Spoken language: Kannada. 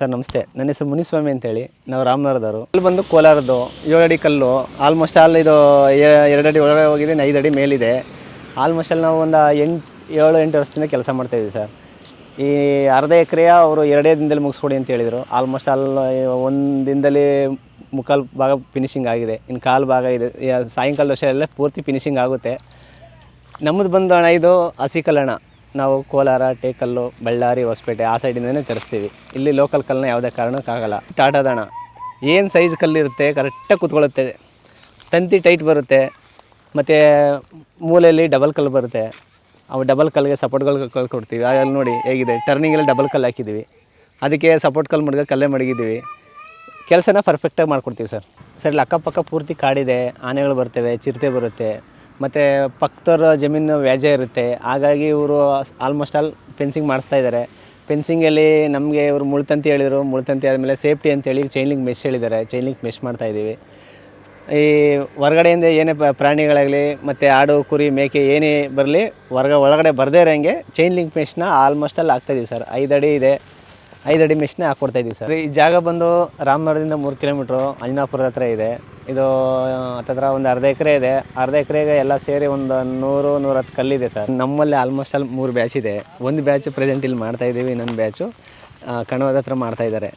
ಸರ್, ನಮಸ್ತೆ. ನನ್ನ ಹೆಸರು ಮುನಿಸ್ವಾಮಿ ಅಂತೇಳಿ. ನಾವು ರಾಮನಗರದವರು. ಇಲ್ಲಿ ಬಂದು ಕೋಲಾರದ್ದು. ಏಳು ಅಡಿ ಕಲ್ಲು. ಆಲ್ಮೋಸ್ಟ್ ಆಲ್ ಇದು ಎರಡು ಅಡಿ ಒಳಗಡೆ ಹೋಗಿದೆ ಐದು ಅಡಿ ಮೇಲಿದೆ. ಆಲ್ಮೋಸ್ಟ್ ಅಲ್ಲಿ ನಾವು ಒಂದು ಎಂಟು, ಏಳು, ಎಂಟು ವರ್ಷದಿಂದ ಕೆಲಸ ಮಾಡ್ತಾಯಿದ್ವಿ ಸರ್. ಈ ಅರ್ಧ ಎಕರೆಯ ಅವರು ಎರಡೇ ದಿನದಲ್ಲಿ ಮುಗಿಸ್ಕೊಡಿ ಅಂತ ಹೇಳಿದರು. ಆಲ್ಮೋಸ್ಟ್ ಆಲ್ ಒಂದು ದಿನದಲ್ಲಿ ಮುಕ್ಕಾಲು ಭಾಗ ಫಿನಿಶಿಂಗ್ ಆಗಿದೆ. ಇನ್ನು ಕಾಲು ಭಾಗ ಇದೆ. ಸಾಯಂಕಾಲದ ವರ್ಷ ಎಲ್ಲ ಪೂರ್ತಿ ಫಿನಿಶಿಂಗ್ ಆಗುತ್ತೆ. ನಮ್ಮದು ಬಂದು ಅಣ್ಣ ಇದು ಹಸಿ ಕಲ್ಲಣ್ಣ ನಾವು ಕೋಲಾರ, ಟೇಕಲ್ಲು, ಬಳ್ಳಾರಿ, ಹೊಸಪೇಟೆ ಆ ಸೈಡಿಂದನೇ ತರಿಸ್ತೀವಿ. ಇಲ್ಲಿ ಲೋಕಲ್ ಕಲ್ಲನ್ನ ಯಾವುದೇ ಕಾರಣಕ್ಕಾಗಲ್ಲ ಟಾಟಾದಣ ಏನು ಸೈಜ್ ಕಲ್ಲಿರುತ್ತೆ ಕರೆಕ್ಟಾಗಿ ಕೂತ್ಕೊಳ್ಳುತ್ತೆ. ತಂತಿ ಟೈಟ್ ಬರುತ್ತೆ. ಮತ್ತು ಮೂಲೆಯಲ್ಲಿ ಡಬಲ್ ಕಲ್ಲು ಬರುತ್ತೆ. ಅವು ಡಬಲ್ ಕಲ್ಲಿಗೆ ಸಪೋರ್ಟ್ಗಳು ಕಲ್ ಕೊಡ್ತೀವಿ. ಅಲ್ಲಿ ನೋಡಿ ಹೇಗಿದೆ ಟರ್ನಿಂಗಲ್ಲಿ ಡಬಲ್ ಕಲ್ಲು ಹಾಕಿದ್ದೀವಿ. ಅದಕ್ಕೆ ಸಪೋರ್ಟ್ ಕಲ್ಲು ಮಡ್ಗ ಕಲ್ಲೇ ಮಡಗಿದ್ದೀವಿ. ಕೆಲಸನ ಪರ್ಫೆಕ್ಟಾಗಿ ಮಾಡ್ಕೊಡ್ತೀವಿ ಸರ್. ಸರ್ ಇಲ್ಲಿ ಅಕ್ಕಪಕ್ಕ ಪೂರ್ತಿ ಕಾಡಿದೆ, ಆನೆಗಳು ಬರ್ತವೆ, ಚಿರತೆ ಬರುತ್ತೆ. ಮತ್ತು ಪಕ್ಕದವ್ರ ಜಮೀನು ವ್ಯಾಜ್ಯ ಇರುತ್ತೆ. ಹಾಗಾಗಿ ಇವರು ಆಲ್ಮೋಸ್ಟ್ ಆಲ್ ಫೆನ್ಸಿಂಗ್ ಮಾಡಿಸ್ತಾ ಇದ್ದಾರೆ ಫೆನ್ಸಿಂಗಲ್ಲಿ ನಮಗೆ ಇವರು ಮುಳ್ತಂತಿ ಹೇಳಿದರು. ಮುಳ್ತಂತಿ ಆದಮೇಲೆ ಸೇಫ್ಟಿ ಅಂತೇಳಿ ಚೈನ್ ಲಿಂಕ್ ಮೆಶ್ ಹೇಳಿದ್ದಾರೆ ಚೈನ್ ಲಿಂಕ್ ಮೆಶ್ ಮಾಡ್ತಾ ಇದ್ದೀವಿ ಈ ಹೊರಗಡೆಯಿಂದ ಏನೇ ಪ್ರಾಣಿಗಳಾಗಲಿ ಮತ್ತು ಆಡು, ಕುರಿ, ಮೇಕೆ ಏನೇ ಬರಲಿ ಹೊರಗ ಒಳಗಡೆ ಬರದೇ ಇರೋಂಗೆ ಚೈನ್ ಲಿಂಕ್ ಮೆಶ್ನ ಆಲ್ಮೋಸ್ಟ್ ಅಲ್ಲಿ ಹಾಕ್ತಾಯಿದ್ದೀವಿ ಸರ್. ಐದು ಅಡಿ ಇದೆ. ಐದು ಅಡಿ ಹಾಕ್ಕೊಡ್ತಾ ಇದೀವಿ ಸರ್. ಈ ಜಾಗ ಬಂದು ರಾಮನಗರದಿಂದ ಮೂರು ಕಿಲೋಮೀಟ್ರು ಅಂಜನಾಪುರದ ಹತ್ರ ಇದೆ. ಇದು ಹತ್ತತ್ರ ಒಂದು ಅರ್ಧ ಎಕರೆ ಇದೆ. ಅರ್ಧ ಎಕರೆಗೆ ಎಲ್ಲ ಸೇರಿ ಒಂದು ನೂರು ನೂರತ್ತು ಕಲ್ಲಿದೆ ಸರ್. ನಮ್ಮಲ್ಲಿ ಆಲ್ಮೋಸ್ಟ್ ಅಲ್ಲಿ ಮೂರು ಬ್ಯಾಚ್ ಇದೆ. ಒಂದು ಬ್ಯಾಚ್ ಪ್ರೆಸೆಂಟ್ ಇಲ್ಲಿ ಮಾಡ್ತಾ ಇದ್ದೀವಿ, ಇನ್ನೊಂದು ಬ್ಯಾಚು ಕಣವದ ಹತ್ರ ಮಾಡ್ತಾ ಇದ್ದಾರೆ.